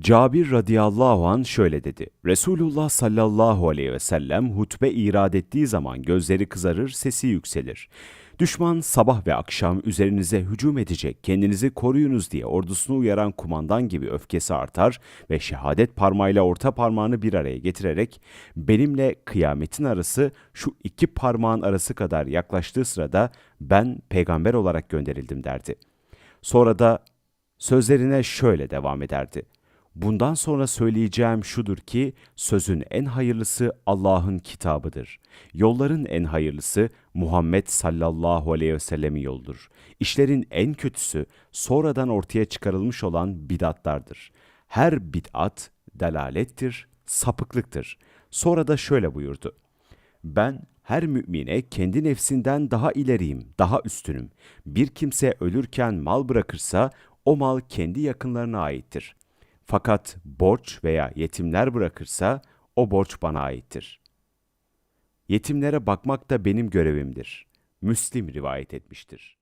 Cabir radıyallahu an şöyle dedi. Resulullah sallallahu aleyhi ve sellem hutbe irad ettiği zaman gözleri kızarır, sesi yükselir. Düşman sabah ve akşam üzerinize hücum edecek, kendinizi koruyunuz diye ordusunu uyaran kumandan gibi öfkesi artar ve şehadet parmağıyla orta parmağını bir araya getirerek benimle kıyametin arası şu iki parmağın arası kadar yaklaştığı sırada ben peygamber olarak gönderildim derdi. Sonra da sözlerine şöyle devam ederdi. Bundan sonra söyleyeceğim şudur ki sözün en hayırlısı Allah'ın kitabıdır. Yolların en hayırlısı Muhammed sallallahu aleyhi ve sellemin yoludur. İşlerin en kötüsü sonradan ortaya çıkarılmış olan bidatlardır. Her bid'at delalettir, sapıklıktır. Sonra da şöyle buyurdu. Ben her mümine kendi nefsinden daha ileriyim, daha üstünüm. Bir kimse ölürken mal bırakırsa o mal kendi yakınlarına aittir. Fakat borç veya yetimler bırakırsa o borç bana aittir. Yetimlere bakmak da benim görevimdir. Müslim rivayet etmiştir.